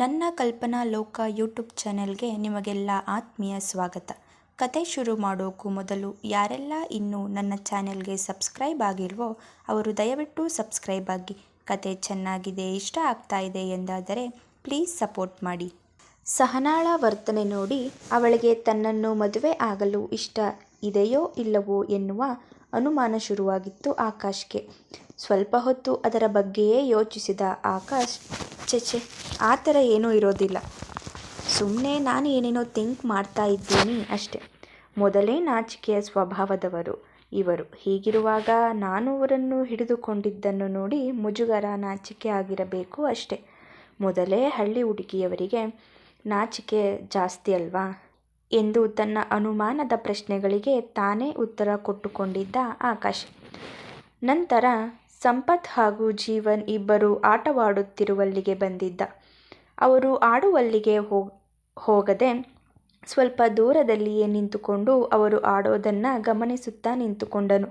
ನನ್ನ ಕಲ್ಪನಾ ಲೋಕ ಯೂಟ್ಯೂಬ್ ಚಾನೆಲ್ಗೆ ನಿಮಗೆಲ್ಲ ಆತ್ಮೀಯ ಸ್ವಾಗತ. ಕತೆ ಶುರು ಮಾಡೋಕ್ಕೂ ಮೊದಲು ಯಾರೆಲ್ಲ ಇನ್ನೂ ನನ್ನ ಚಾನೆಲ್ಗೆ ಸಬ್ಸ್ಕ್ರೈಬ್ ಆಗಿಲ್ವೋ ಅವರು ದಯವಿಟ್ಟು ಸಬ್ಸ್ಕ್ರೈಬ್ ಆಗಿ. ಕತೆ ಚೆನ್ನಾಗಿದೆ, ಇಷ್ಟ ಆಗ್ತಾ ಇದೆ ಎಂದಾದರೆ ಪ್ಲೀಸ್ ಸಪೋರ್ಟ್ ಮಾಡಿ. ಸಹನಾಳ ವರ್ತನೆ ನೋಡಿ ಅವಳಿಗೆ ತನ್ನನ್ನು ಮದುವೆ ಆಗಲು ಇಷ್ಟ ಇದೆಯೋ ಇಲ್ಲವೋ ಎನ್ನುವ ಅನುಮಾನ ಶುರುವಾಗಿತ್ತು ಆಕಾಶ್ಗೆ. ಸ್ವಲ್ಪ ಹೊತ್ತು ಅದರ ಬಗ್ಗೆಯೇ ಯೋಚಿಸಿದ ಆಕಾಶ್ ಛೆ ಆ ಥರ ಏನೂ ಇರೋದಿಲ್ಲ. ಸುಮ್ಮನೆ ನಾನು ಏನೇನೋ ಥಿಂಕ್ ಮಾಡ್ತಾ ಇದ್ದೀನಿ ಅಷ್ಟೆ. ಮೊದಲೇ ನಾಚಿಕೆಯ ಸ್ವಭಾವದವರು. ಇವರು ಹೀಗಿರುವಾಗ ನಾನು ಅವರನ್ನು ಹಿಡಿದುಕೊಂಡಿದ್ದನ್ನು ನೋಡಿ ಮುಜುಗರ ನಾಚಿಕೆ ಆಗಿರಬೇಕು ಅಷ್ಟೆ. ಮೊದಲೇ ಹಳ್ಳಿ ಹುಡುಗಿಯವರಿಗೆ ನಾಚಿಕೆ ಜಾಸ್ತಿ ಅಲ್ವಾ? ಎಂದು ತನ್ನ ಅನುಮಾನದ ಪ್ರಶ್ನೆಗಳಿಗೆ ತಾನೇ ಉತ್ತರ ಕೊಟ್ಟುಕೊಂಡಿದ್ದ ಆಕಾಶ್. ನಂತರ ಸಂಪತ್ ಹಾಗೂ ಜೀವನ್ ಇಬ್ಬರು ಆಟವಾಡುತ್ತಿರುವಲ್ಲಿಗೆ ಬಂದಿದ್ದ. ಅವರು ಆಡುವಲ್ಲಿಗೆ ಹೋಗದೆ ಸ್ವಲ್ಪ ದೂರದಲ್ಲಿಯೇ ನಿಂತುಕೊಂಡು ಅವರು ಆಡೋದನ್ನು ಗಮನಿಸುತ್ತಾ ನಿಂತುಕೊಂಡನು.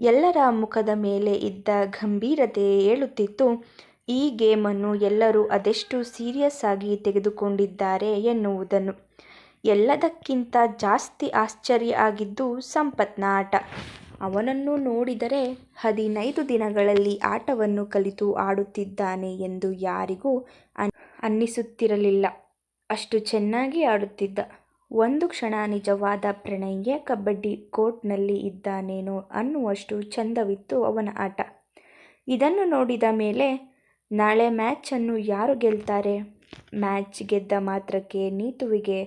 ಎಲ್ಲರ ಮುಖದ ಮೇಲೆ ಇದ್ದ ಗಂಭೀರತೆ ಹೇಳುತ್ತಿತ್ತು ಈ ಗೇಮನ್ನು ಎಲ್ಲರೂ ಅದೆಷ್ಟು ಸೀರಿಯಸ್ ಆಗಿ ತೆಗೆದುಕೊಂಡಿದ್ದಾರೆ ಎನ್ನುವುದನ್ನು. ಎಲ್ಲದಕ್ಕಿಂತ ಜಾಸ್ತಿ ಆಶ್ಚರ್ಯ ಆಗಿದ್ದು ಸಂಪತ್ನ ಆಟ. ಅವನನ್ನು ನೋಡಿದರೆ ಹದಿನೈದು ದಿನಗಳಲ್ಲಿ ಆಟವನ್ನು ಕಲಿತು ಆಡುತ್ತಿದ್ದಾನೆ ಎಂದು ಯಾರಿಗೂ ಅನ್ನಿಸುತ್ತಿರಲಿಲ್ಲ. ಅಷ್ಟು ಚೆನ್ನಾಗಿ ಆಡುತ್ತಿದ್ದ. ಒಂದು ಕ್ಷಣ ನಿಜವಾದ ಪ್ರಣಯ ಕಬಡ್ಡಿ ಕೋರ್ಟ್ನಲ್ಲಿ ಇದ್ದಾನೇನೋ ಅನ್ನುವಷ್ಟು ಚಂದವಿತ್ತು ಅವನ ಆಟ. ಇದನ್ನು ನೋಡಿದ ಮೇಲೆ, ನಾಳೆ ಮ್ಯಾಚನ್ನು ಯಾರು ಗೆಲ್ತಾರೆ? ಮ್ಯಾಚ್ ಗೆದ್ದ ಮಾತ್ರಕ್ಕೆ ನೀತುವಿಗೆ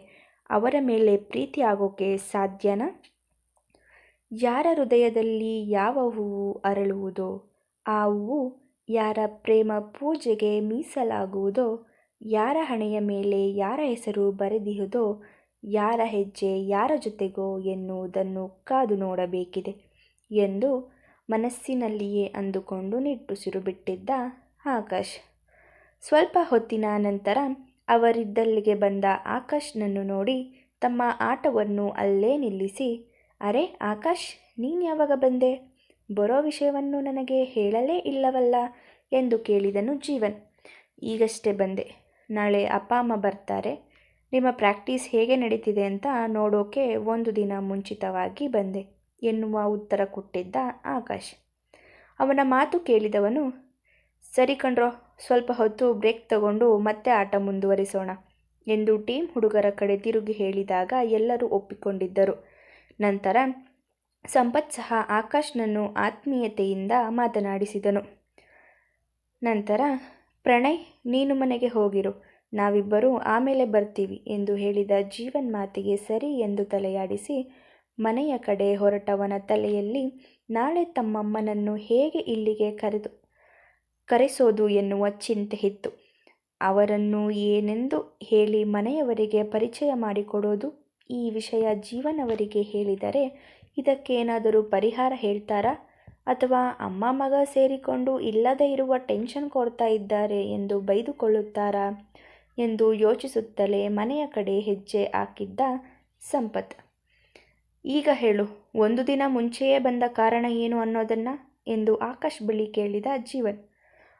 ಅವರ ಮೇಲೆ ಪ್ರೀತಿ ಆಗೋಕೆ ಸಾಧ್ಯನಾ? ಯಾರ ಹೃದಯದಲ್ಲಿ ಯಾವ ಹೂವು ಅರಳುವುದೋ, ಆ ಹೂವು ಯಾರ ಪ್ರೇಮ ಪೂಜೆಗೆ ಮೀಸಲಾಗುವುದೋ, ಯಾರ ಹಣೆಯ ಮೇಲೆ ಯಾರ ಹೆಸರು ಬರೆದಿಹುದೋ ಯಾರ ಹೆಜ್ಜೆ ಯಾರ ಜೊತೆಗೋ ಎನ್ನುವುದನ್ನು ಕಾದು ನೋಡಬೇಕಿದೆ ಎಂದು ಮನಸ್ಸಿನಲ್ಲಿಯೇ ಅಂದುಕೊಂಡು ನಿಟ್ಟುಸಿರು ಬಿಟ್ಟಿದ್ದ ಆಕಾಶ್. ಸ್ವಲ್ಪ ಹೊತ್ತಿನ ನಂತರ ಅವರಿದ್ದಲ್ಲಿಗೆ ಬಂದ ಆಕಾಶ್ನನ್ನು ನೋಡಿ ತಮ್ಮ ಆಟವನ್ನು ಅಲ್ಲೇ ನಿಲ್ಲಿಸಿ ಅರೆ ಆಕಾಶ್, ನೀನು ಯಾವಾಗ ಬಂದೆ? ಬರೋ ವಿಷಯವನ್ನು ನನಗೆ ಹೇಳಲೇ ಇಲ್ಲವಲ್ಲ ಎಂದು ಕೇಳಿದನು ಜೀವನ್. ಈಗಷ್ಟೇ ಬಂದೆ. ನಾಳೆ ಅಪ್ಪ, ಅಮ್ಮ ಬರ್ತಾರೆ. ನಿಮ್ಮ ಪ್ರಾಕ್ಟೀಸ್ ಹೇಗೆ ನಡೀತಿದೆ ಅಂತ ನೋಡೋಕೆ ಒಂದು ದಿನ ಮುಂಚಿತವಾಗಿ ಬಂದೆ, ಎನ್ನುವ ಉತ್ತರ ಕೊಟ್ಟಿದ್ದ ಆಕಾಶ್. ಅವನ ಮಾತು ಕೇಳಿದವನು, ಸರಿ ಕಣ್ರೋ, ಸ್ವಲ್ಪ ಹೊತ್ತು ಬ್ರೇಕ್ ತಗೊಂಡು ಮತ್ತೆ ಆಟ ಮುಂದುವರಿಸೋಣ ಎಂದು ಟೀಮ್ ಹುಡುಗರ ಕಡೆ ತಿರುಗಿ ಹೇಳಿದಾಗ ಎಲ್ಲರೂ ಒಪ್ಪಿಕೊಂಡಿದ್ದರು. ನಂತರ ಸಂಪತ್ ಸಹ ಆಕಾಶ್ನನ್ನು ಆತ್ಮೀಯತೆಯಿಂದ ಮಾತನಾಡಿಸಿದನು. ನಂತರ, ಪ್ರಣಯ್, ನೀನು ಮನೆಗೆ ಹೋಗಿರು, ನಾವಿಬ್ಬರೂ ಆಮೇಲೆ ಬರ್ತೀವಿ ಎಂದು ಹೇಳಿದ ಜೀವನ್ ಮಾತಿಗೆ ಸರಿ ಎಂದು ತಲೆಯಾಡಿಸಿ, ಮನೆಯ ಕಡೆ ಹೊರಟವನ ತಲೆಯಲ್ಲಿ, ನಾಳೆ ತಮ್ಮಮ್ಮನನ್ನು ಹೇಗೆ ಇಲ್ಲಿಗೆ ಕರೆದು, ಕರೆಸೋದು ಎನ್ನುವ ಚಿಂತೆ ಇತ್ತು. ಅವರನ್ನು ಏನೆಂದು ಹೇಳಿ ಮನೆಯವರಿಗೆ ಪರಿಚಯ ಮಾಡಿಕೊಡೋದು ಈ ವಿಷಯ ಜೀವನವರಿಗೆ ಹೇಳಿದರೆ ಇದಕ್ಕೇನಾದರೂ ಪರಿಹಾರ ಹೇಳ್ತಾರಾ? ಅಥವಾ ಅಮ್ಮ ಮಗ ಸೇರಿಕೊಂಡು ಇಲ್ಲದೇ ಇರುವ ಟೆನ್ಷನ್ ಕೊಡ್ತಾ ಇದ್ದಾರೆ ಎಂದು ಬೈದುಕೊಳ್ಳುತ್ತಾರಾ? ಎಂದು ಯೋಚಿಸುತ್ತಲೇ ಮನೆಯ ಕಡೆ ಹೆಜ್ಜೆ ಹಾಕಿದ್ದ ಸಂಪತ್. ಈಗ ಹೇಳು, ಒಂದು ದಿನ ಮುಂಚೆಯೇ ಬಂದ ಕಾರಣ ಏನು ಅನ್ನೋದನ್ನು? ಎಂದು ಆಕಾಶ್ ಬಳಿ ಕೇಳಿದ ಜೀವನ್.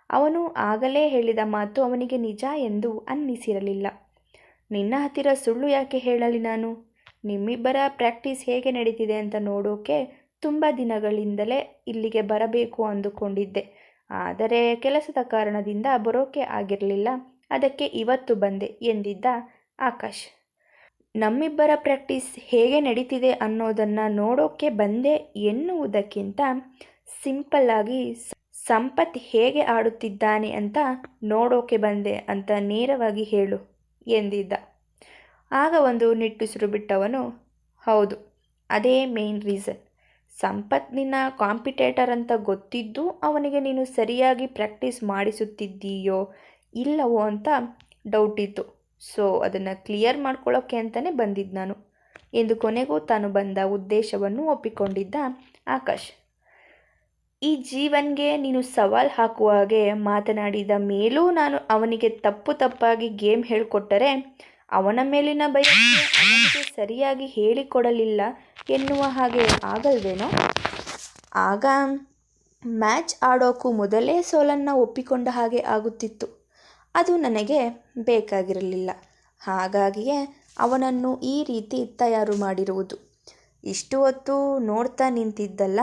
ಅವನು ಆಗಲೇ ಹೇಳಿದ ಮಾತು ಅವನಿಗೆ ನಿಜ ಎಂದು ಅನ್ನಿಸಿರಲಿಲ್ಲ. ನಿನ್ನ ಹತ್ತಿರ ಸುಳ್ಳು ಯಾಕೆ ಹೇಳಲಿ ನಾನು? ನಿಮ್ಮಿಬ್ಬರ ಪ್ರಾಕ್ಟೀಸ್ ಹೇಗೆ ನಡೀತಿದೆ ಅಂತ ನೋಡೋಕೆ ತುಂಬ ದಿನಗಳಿಂದಲೇ ಇಲ್ಲಿಗೆ ಬರಬೇಕು ಅಂದುಕೊಂಡಿದ್ದೆ. ಆದರೆ ಕೆಲಸದ ಕಾರಣದಿಂದ ಬರೋಕೆ ಆಗಿರಲಿಲ್ಲ. ಅದಕ್ಕೆ ಇವತ್ತು ಬಂದೆ ಎಂದಿದ್ದ ಆಕಾಶ್. ನಮ್ಮಿಬ್ಬರ ಪ್ರಾಕ್ಟೀಸ್ ಹೇಗೆ ನಡೀತಿದೆ ಅನ್ನೋದನ್ನು ನೋಡೋಕೆ ಬಂದೆ ಎನ್ನುವುದಕ್ಕಿಂತ ಸಿಂಪಲ್ಲಾಗಿ ಸಂಪತ್ ಹೇಗೆ ಆಡುತ್ತಿದ್ದಾನೆ ಅಂತ ನೋಡೋಕೆ ಬಂದೆ ಅಂತ ನೇರವಾಗಿ ಹೇಳು. ಎಂದಿದ್ದ. ಆಗ ಒಂದು ನಿಟ್ಟುಸಿರು ಬಿಟ್ಟವನು, ಹೌದು, ಅದೇ ಮೇನ್ ರೀಸನ್ ಸಂಪತ್ ನಿನ್ನ ಕಾಂಪಿಟೇಟರ್ ಅಂತ ಗೊತ್ತಿದ್ದು ಅವನಿಗೆ ನೀನು ಸರಿಯಾಗಿ ಪ್ರಾಕ್ಟೀಸ್ ಮಾಡಿಸುತ್ತಿದ್ದೀಯೋ ಇಲ್ಲವೋ ಅಂತ ಡೌಟ್ ಇತ್ತು. ಸೊ ಅದನ್ನು ಕ್ಲಿಯರ್ ಮಾಡ್ಕೊಳ್ಳೋಕ್ಕೆ ಅಂತಲೇ ಬಂದಿದ್ದು ನಾನು ಎಂದು ಕೊನೆಗೂ ತಾನು ಬಂದ ಉದ್ದೇಶವನ್ನು ಒಪ್ಪಿಕೊಂಡಿದ್ದ ಆಕಾಶ್. ಈ ಜೀವನ್ಗೆ ನೀನು ಸವಾಲು ಹಾಕುವ ಹಾಗೆ ಮಾತನಾಡಿದ ಮೇಲೂ ನಾನು ಅವನಿಗೆ ತಪ್ಪು ತಪ್ಪಾಗಿ ಗೇಮ್ ಹೇಳಿಕೊಟ್ಟರೆ ಅವನ ಮೇಲಿನ ಭಯಕ್ಕೆ ಅವನಿಗೆ ಸರಿಯಾಗಿ ಹೇಳಿಕೊಡಲಿಲ್ಲ ಎನ್ನುವ ಹಾಗೆ ಆಗಲ್ವೇನೋ? ಆಗ ಮ್ಯಾಚ್ ಆಡೋಕ್ಕೂ ಮೊದಲೇ ಸೋಲನ್ನು ಒಪ್ಪಿಕೊಂಡ ಹಾಗೆ ಆಗುತ್ತಿತ್ತು. ಅದು ನನಗೆ ಬೇಕಾಗಿರಲಿಲ್ಲ. ಹಾಗಾಗಿಯೇ ಅವನನ್ನು ಈ ರೀತಿ ತಯಾರು ಮಾಡಿರುವುದು. ಇಷ್ಟು ಹೊತ್ತು ನೋಡ್ತಾ ನಿಂತಿದ್ದಲ್ಲ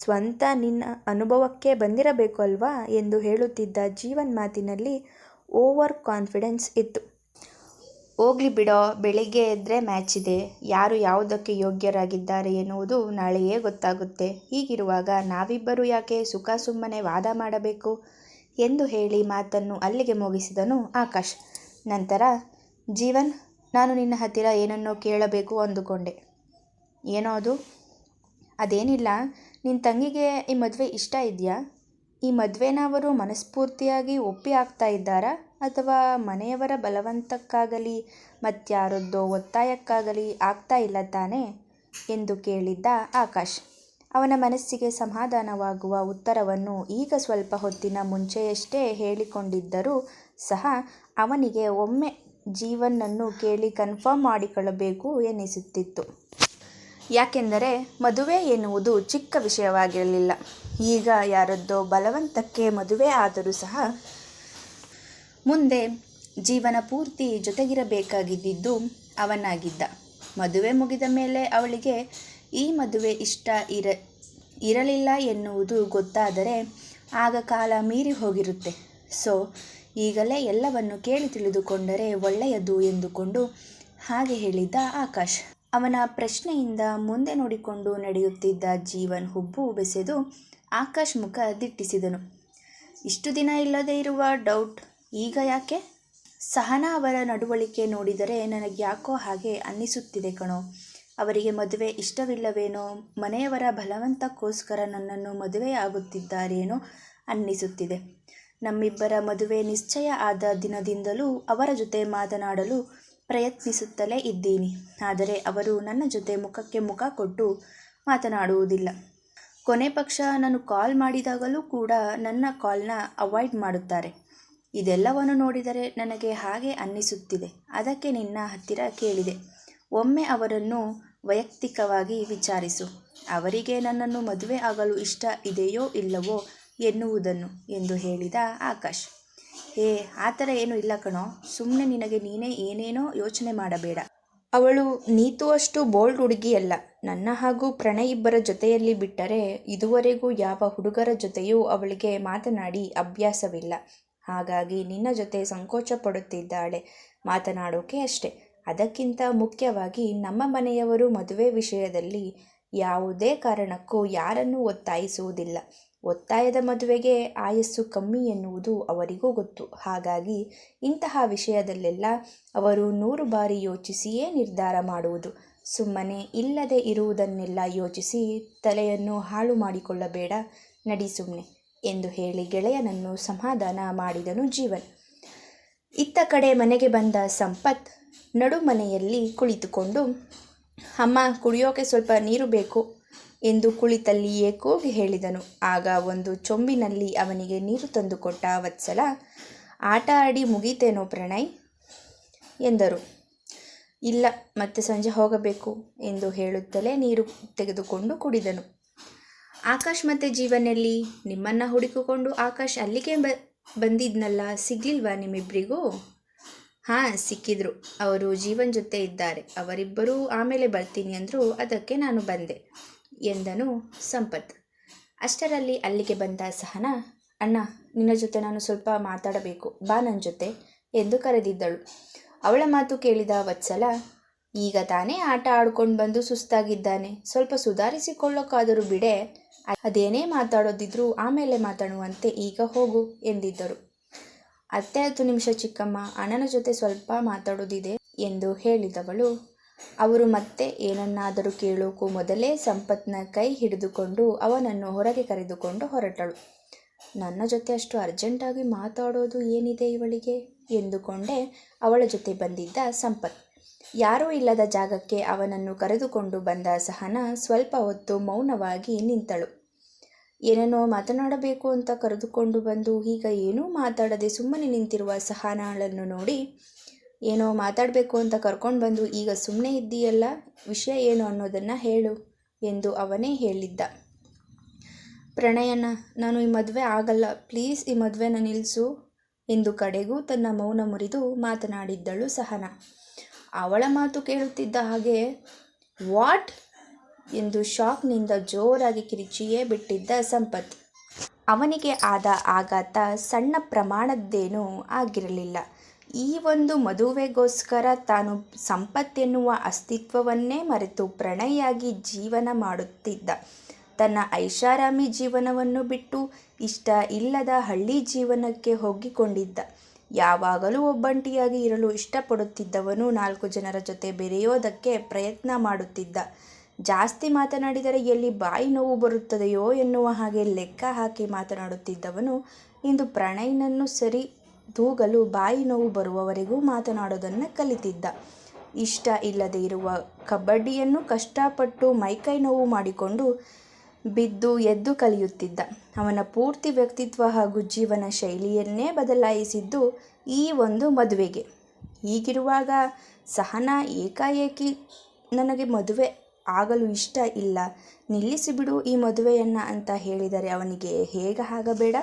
ಸ್ವಂತ ನಿನ್ನ ಅನುಭವಕ್ಕೆ ಬಂದಿರಬೇಕು ಅಲ್ವಾ ಎಂದು ಹೇಳುತ್ತಿದ್ದ ಜೀವನ್ ಮಾತಿನಲ್ಲಿ ಓವರ್ ಕಾನ್ಫಿಡೆನ್ಸ್ ಇತ್ತು. ಹೋಗ್ಲಿ ಬಿಡೋ, ಬೆಳಿಗ್ಗೆ ಎದ್ದರೆ ಮ್ಯಾಚ್ ಇದೆ. ಯಾರು ಯಾವುದಕ್ಕೆ ಯೋಗ್ಯರಾಗಿದ್ದಾರೆ ಎನ್ನುವುದು ನಾಳೆಯೇ ಗೊತ್ತಾಗುತ್ತೆ. ಹೀಗಿರುವಾಗ ನಾವಿಬ್ಬರು ಯಾಕೆ ಸುಖ ಸುಮ್ಮನೆ ವಾದ ಮಾಡಬೇಕು ಎಂದು ಹೇಳಿ ಮಾತನ್ನು ಅಲ್ಲಿಗೆ ಮುಗಿಸಿದನು ಆಕಾಶ್. ನಂತರ, ಜೀವನ್, ನಾನು ನಿನ್ನ ಹತ್ತಿರ ಏನನ್ನೋ ಕೇಳಬೇಕು ಅಂದುಕೊಂಡೆ. ಏನೋ ಅದು? ಅದೇನಿಲ್ಲ. ನಿನ್ನ ತಂಗಿಗೆ ಈ ಮದುವೆ ಇಷ್ಟ ಇದೆಯಾ? ಈ ಮದುವೆನ ಅವರು ಮನಸ್ಫೂರ್ತಿಯಾಗಿ ಒಪ್ಪಿ ಆಗ್ತಾ ಇದ್ದಾರಾ? ಅಥವಾ ಮನೆಯವರ ಬಲವಂತಕ್ಕಾಗಲಿ ಮತ್ಯಾರದ್ದೋ ಒತ್ತಾಯಕ್ಕಾಗಲಿ ಆಗ್ತಾ ಇಲ್ಲ ತಾನೇ? ಎಂದು ಕೇಳಿದ್ದ ಆಕಾಶ್. ಅವನ ಮನಸ್ಸಿಗೆ ಸಮಾಧಾನವಾಗುವ ಉತ್ತರವನ್ನು ಈಗ ಸ್ವಲ್ಪ ಹೊತ್ತಿನ ಮುಂಚೆಯಷ್ಟೇ ಹೇಳಿಕೊಂಡಿದ್ದರೂ ಸಹ ಅವನಿಗೆ ಒಮ್ಮೆ ಜೀವನನ್ನು ಕೇಳಿ ಕನ್ಫರ್ಮ್ ಮಾಡಿಕೊಳ್ಳಬೇಕು ಎನ್ನಿಸುತ್ತಿತ್ತು. ಯಾಕೆಂದರೆ ಮದುವೆ ಎನ್ನುವುದು ಚಿಕ್ಕ ವಿಷಯವಾಗಿರಲಿಲ್ಲ. ಈಗ ಯಾರದ್ದೋ ಬಲವಂತಕ್ಕೆ ಮದುವೆ ಆದರೂ ಸಹ ಮುಂದೆ ಜೀವನ ಪೂರ್ತಿ ಜೊತೆಗಿರಬೇಕಾಗಿದ್ದಿದ್ದು ಅವನಾಗಿದ್ದ. ಮದುವೆ ಮುಗಿದ ಮೇಲೆ ಅವಳಿಗೆ ಈ ಮದುವೆ ಇಷ್ಟ ಇರ, ಇರಲಿಲ್ಲ ಎನ್ನುವುದು ಗೊತ್ತಾದರೆ ಆಗ ಕಾಲ ಮೀರಿ ಹೋಗಿರುತ್ತೆ. ಸೊ, ಈಗಲೇ ಎಲ್ಲವನ್ನು ಕೇಳಿ ತಿಳಿದುಕೊಂಡರೆ ಒಳ್ಳೆಯದು ಎಂದುಕೊಂಡು ಹಾಗೆ ಹೇಳಿದ್ದ ಆಕಾಶ್. ಅವನ ಪ್ರಶ್ನೆಯಿಂದ ಮುಂದೆ ನೋಡಿಕೊಂಡು ನಡೆಯುತ್ತಿದ್ದ ಜೀವನ್ ಹುಬ್ಬು ಬೆಸೆದು ಆಕಾಶ್ ಮುಖ ದಿಟ್ಟಿಸಿದನು. ಇಷ್ಟು ದಿನ ಇಲ್ಲದೇ ಇರುವ ಡೌಟ್, ಈಗ ಯಾಕೆ? ಸಹನಾ ಅವರ ನಡವಳಿಕೆ ನೋಡಿದರೆ ನನಗೆ ಯಾಕೋ ಹಾಗೆ ಅನ್ನಿಸುತ್ತಿದೆ ಕಣೋ. ಅವರಿಗೆ ಮದುವೆ ಇಷ್ಟವಿಲ್ಲವೇನೋ? ಮನೆಯವರ ಬಲವಂತಕ್ಕೋಸ್ಕರ ನನ್ನನ್ನು ಮದುವೆಯಾಗುತ್ತಿದ್ದಾರೇನೋ ಅನ್ನಿಸುತ್ತಿದೆ. ನಮ್ಮಿಬ್ಬರ ಮದುವೆ ನಿಶ್ಚಯ ಆದ ದಿನದಿಂದಲೂ ಅವರ ಜೊತೆ ಮಾತನಾಡಲು ಪ್ರಯತ್ನಿಸುತ್ತಲೇ ಇದ್ದೀನಿ. ಆದರೆ ಅವರು ನನ್ನ ಜೊತೆ ಮುಖಕ್ಕೆ ಮುಖ ಕೊಟ್ಟು ಮಾತನಾಡುವುದಿಲ್ಲ. ಕೊನೆ ಪಕ್ಷ ನಾನು ಕಾಲ್ ಮಾಡಿದಾಗಲೂ ಕೂಡ ನನ್ನ ಕಾಲ್ನ ಅವಾಯ್ಡ್ ಮಾಡುತ್ತಾರೆ. ಇದೆಲ್ಲವನ್ನು ನೋಡಿದರೆ ನನಗೆ ಹಾಗೆ ಅನ್ನಿಸುತ್ತಿದೆ. ಅದಕ್ಕೆ ನಿನ್ನ ಹತ್ತಿರ ಕೇಳಿದೆ. ಒಮ್ಮೆ ಅವರನ್ನು ವೈಯಕ್ತಿಕವಾಗಿ ವಿಚಾರಿಸು. ಅವರಿಗೆ ನನ್ನನ್ನು ಮದುವೆ ಆಗಲು ಇಷ್ಟ ಇದೆಯೋ ಇಲ್ಲವೋ ಎನ್ನುವುದನ್ನು ಎಂದು ಹೇಳಿದ ಆಕಾಶ್. ಹೇ ಆ ಥರ ಏನೂ ಇಲ್ಲ ಕಣೋ. ಸುಮ್ಮನೆ ನಿನಗೆ ನೀನೇ ಏನೇನೋ ಯೋಚನೆ ಮಾಡಬೇಡ. ಅವಳು ನೀತು ಅಷ್ಟು ಬೋಲ್ಡ್ ಹುಡುಗಿಯಲ್ಲ ನನ್ನ ಹಾಗೂ ಪ್ರಣಯ್ ಇಬ್ಬರ ಜೊತೆಯಲ್ಲಿ ಬಿಟ್ಟರೆ ಇದುವರೆಗೂ ಯಾವ ಹುಡುಗರ ಜೊತೆಯೂ ಅವಳಿಗೆ ಮಾತನಾಡಿ ಅಭ್ಯಾಸವಿಲ್ಲ. ಹಾಗಾಗಿ ನಿನ್ನ ಜೊತೆ ಸಂಕೋಚ ಪಡುತ್ತಿದ್ದಾಳೆ. ಮಾತನಾಡೋಕೆ ಅಷ್ಟೆ. ಅದಕ್ಕಿಂತ ಮುಖ್ಯವಾಗಿ ನಮ್ಮ ಮನೆಯವರು ಮದುವೆ ವಿಷಯದಲ್ಲಿ ಯಾವುದೇ ಕಾರಣಕ್ಕೂ ಯಾರನ್ನೂ ಒತ್ತಾಯಿಸುವುದಿಲ್ಲ. ಒತ್ತಾಯದ ಮದುವೆಗೆ ಆಯಸ್ಸು ಕಮ್ಮಿ ಎನ್ನುವುದು ಅವರಿಗೂ ಗೊತ್ತು. ಹಾಗಾಗಿ ಇಂತಹ ವಿಷಯದಲ್ಲೆಲ್ಲ ಅವರು ನೂರು ಬಾರಿ ಯೋಚಿಸಿಯೇ ನಿರ್ಧಾರ ಮಾಡುವುದು. ಸುಮ್ಮನೆ ಇಲ್ಲದೆ ಇರುವುದನ್ನೆಲ್ಲ ಯೋಚಿಸಿ ತಲೆಯನ್ನು ಹಾಳು ಮಾಡಿಕೊಳ್ಳಬೇಡ ನಡಿ ಸುಮ್ಮನೆ ಎಂದು ಹೇಳಿ ಗೆಳೆಯನನ್ನು ಸಮಾಧಾನ ಮಾಡಿದನು ಜೀವನ್. ಇತ್ತ ಕಡೆ ಮನೆಗೆ ಬಂದ ಸಂಪತ್ ನಡುಮನೆಯಲ್ಲಿ ಕುಳಿತುಕೊಂಡು, ಅಮ್ಮ, ಕುಡಿಯೋಕೆ ಸ್ವಲ್ಪ ನೀರು ಬೇಕು. ಎಂದು ಕುಳಿತಲ್ಲಿಯೇ ಕೂಗಿ ಹೇಳಿದನು. ಆಗ ಒಂದು ಚೊಂಬಿನಲ್ಲಿ ಅವನಿಗೆ ನೀರು ತಂದುಕೊಟ್ಟ ವತ್ಸಲ, ಆಟ ಆಡಿ ಮುಗೀತೇನೋ ಪ್ರಣಯ್? ಎಂದರು. ಇಲ್ಲ, ಮತ್ತೆ ಸಂಜೆ ಹೋಗಬೇಕು, ಎಂದು ಹೇಳುತ್ತಲೇ ನೀರು ತೆಗೆದುಕೊಂಡು ಕುಡಿದನು. ಆಕಾಶ್ ಮತ್ತೆ ಜೀವನಲ್ಲಿ ನಿಮ್ಮನ್ನು ಹುಡುಕಿಕೊಂಡು ಆಕಾಶ್ ಅಲ್ಲಿಗೆ ಬ, ಬಂದಿದ್ನಲ್ಲ, ಸಿಗ್ಲಿಲ್ವಾ ನಿಮ್ಮಿಬ್ಬರಿಗೂ ಹಾಂ, ಸಿಕ್ಕಿದ್ರು. ಅವರು ಜೀವನ್ ಜೊತೆ ಇದ್ದಾರೆ. ಅವರಿಬ್ಬರೂ ಆಮೇಲೆ ಬರ್ತೀನಿ ಅಂದರು, ಅದಕ್ಕೆ ನಾನು ಬಂದೆ. ಎಂದನು ಸಂಪತ್. ಅಷ್ಟರಲ್ಲಿ ಅಲ್ಲಿಗೆ ಬಂದ ಸಹನ, ಅಣ್ಣ, ನಿನ್ನ ಜೊತೆ ನಾನು ಸ್ವಲ್ಪ ಮಾತಾಡಬೇಕು, ಬಾ ನನ್ನ ಜೊತೆ, ಎಂದು ಕರೆದಿದ್ದಳು. ಅವಳ ಮಾತು ಕೇಳಿದ ವತ್ಸಲ, ಈಗ ತಾನೇ ಆಟ ಆಡ್ಕೊಂಡು ಬಂದು ಸುಸ್ತಾಗಿದ್ದಾನೆ, ಸ್ವಲ್ಪ ಸುಧಾರಿಸಿಕೊಳ್ಳೋಕ್ಕಾದರೂ ಬಿಡೆ, ಅದೇನೇ ಮಾತಾಡೋದಿದ್ರು ಆಮೇಲೆ ಮಾತಾಡುವಂತೆ ಈಗ ಹೋಗು, ಎಂದಿದ್ದರು. ಹತ್ತೆ ಹತ್ತು ನಿಮಿಷ ಚಿಕ್ಕಮ್ಮ, ಅಣ್ಣನ ಜೊತೆ ಸ್ವಲ್ಪ ಮಾತಾಡೋದಿದೆ, ಎಂದು ಹೇಳಿದವಳು. ಅವರು ಮತ್ತೆ ಏನನ್ನಾದರೂ ಕೇಳೋಕ್ಕೂ ಮೊದಲೇ ಸಂಪತ್ನ ಕೈ ಹಿಡಿದುಕೊಂಡು ಅವನನ್ನು ಹೊರಗೆ ಕರೆದುಕೊಂಡು ಹೊರಟಳು. ನನ್ನ ಜೊತೆ ಅಷ್ಟು ಅರ್ಜೆಂಟಾಗಿ ಮಾತಾಡೋದು ಏನಿದೆ ಇವಳಿಗೆ? ಎಂದುಕೊಂಡೇ ಅವಳ ಜೊತೆ ಬಂದಿದ್ದ ಸಂಪತ್. ಯಾರೂ ಇಲ್ಲದ ಜಾಗಕ್ಕೆ ಅವನನ್ನು ಕರೆದುಕೊಂಡು ಬಂದ ಸಹನ ಸ್ವಲ್ಪ ಹೊತ್ತು ಮೌನವಾಗಿ ನಿಂತಳು. ಏನೇನೋ ಮಾತನಾಡಬೇಕು ಅಂತ ಕರೆದುಕೊಂಡು ಬಂದು ಈಗ ಏನೂ ಮಾತಾಡದೆ ಸುಮ್ಮನೆ ನಿಂತಿರುವ ಸಹನಾಳನ್ನು ನೋಡಿ ಏನೋ ಮಾತಾಡಬೇಕು ಅಂತ ಕರ್ಕೊಂಡು ಬಂದು, ಈಗ ಸುಮ್ಮನೆ ಇದ್ದೀಯಲ್ಲ, ವಿಷಯ ಏನು ಅನ್ನೋದನ್ನು ಹೇಳು, ಎಂದು ಅವನೇ ಹೇಳಿದ್ದ. ಪ್ರಣಯನ, ನಾನು ಈ ಮದುವೆ ಆಗಲ್ಲ, ಪ್ಲೀಸ್ ಈ ಮದುವೆನ ನಿಲ್ಲಿಸು ಎಂದು ಕಡೆಗೂ ತನ್ನ ಮೌನ ಮುರಿದು ಮಾತನಾಡಿದ್ದಳು ಸಹನ. ಅವಳ ಮಾತು ಕೇಳುತ್ತಿದ್ದ ಹಾಗೆ, ವಾಟ್? ಎಂದು ಶಾಕ್ನಿಂದ ಜೋರಾಗಿ ಕಿರಿಚಿಯೇ ಬಿಟ್ಟಿದ್ದ ಸಂಪತ್. ಅವನಿಗೆ ಆದ ಆಘಾತ ಸಣ್ಣ ಪ್ರಮಾಣದ್ದೇನೂ ಆಗಿರಲಿಲ್ಲ. ಈ ಒಂದು ಮದುವೆಗೋಸ್ಕರ ತಾನು ಸಂಪತ್ತೆನ್ನುವ ಅಸ್ತಿತ್ವವನ್ನೇ ಮರೆತು ಪ್ರಣಯಾಗಿ ಜೀವನ ಮಾಡುತ್ತಿದ್ದ. ತನ್ನ ಐಷಾರಾಮಿ ಜೀವನವನ್ನು ಬಿಟ್ಟು ಇಷ್ಟ ಇಲ್ಲದ ಹಳ್ಳಿ ಜೀವನಕ್ಕೆ ಹೋಗಿಕೊಂಡಿದ್ದ. ಯಾವಾಗಲೂ ಒಬ್ಬಂಟಿಯಾಗಿ ಇರಲು ಇಷ್ಟಪಡುತ್ತಿದ್ದವನು ನಾಲ್ಕು ಜನರ ಜೊತೆ ಬೆರೆಯೋದಕ್ಕೆ ಪ್ರಯತ್ನ ಮಾಡುತ್ತಿದ್ದ. ಜಾಸ್ತಿ ಮಾತನಾಡಿದರೆ ಎಲ್ಲಿ ಬಾಯಿ ನೋವು ಬರುತ್ತದೆಯೋ ಎನ್ನುವ ಹಾಗೆ ಲೆಕ್ಕ ಹಾಕಿ ಮಾತನಾಡುತ್ತಿದ್ದವನು ಇಂದು ಪ್ರಣಯ್ನನ್ನು ಸರಿ ತೂಗಲು ಬಾಯಿ ನೋವು ಬರುವವರೆಗೂ ಮಾತನಾಡೋದನ್ನು ಕಲಿತಿದ್ದ. ಇಷ್ಟ ಇಲ್ಲದೆ ಇರುವ ಕಬಡ್ಡಿಯನ್ನು ಕಷ್ಟಪಟ್ಟು ಮೈಕೈ ನೋವು ಮಾಡಿಕೊಂಡು ಬಿದ್ದು ಎದ್ದು ಕಲಿಯುತ್ತಿದ್ದ. ಅವನ ಪೂರ್ತಿ ವ್ಯಕ್ತಿತ್ವ ಹಾಗೂ ಜೀವನ ಶೈಲಿಯನ್ನೇ ಬದಲಾಯಿಸಿದ್ದು ಈ ಒಂದು ಮದುವೆಗೆ. ಹೀಗಿರುವಾಗ ಸಹನಾ ಏಕಾಏಕಿ ನನಗೆ ಮದುವೆ ಆಗಲು ಇಷ್ಟ ಇಲ್ಲ. ನಿಲ್ಲಿಸಿಬಿಡು ಈ ಮದುವೆಯನ್ನು ಅಂತ ಹೇಳಿದರೆ ಅವನಿಗೆ ಹೇಗೆ ಆಗಬೇಡ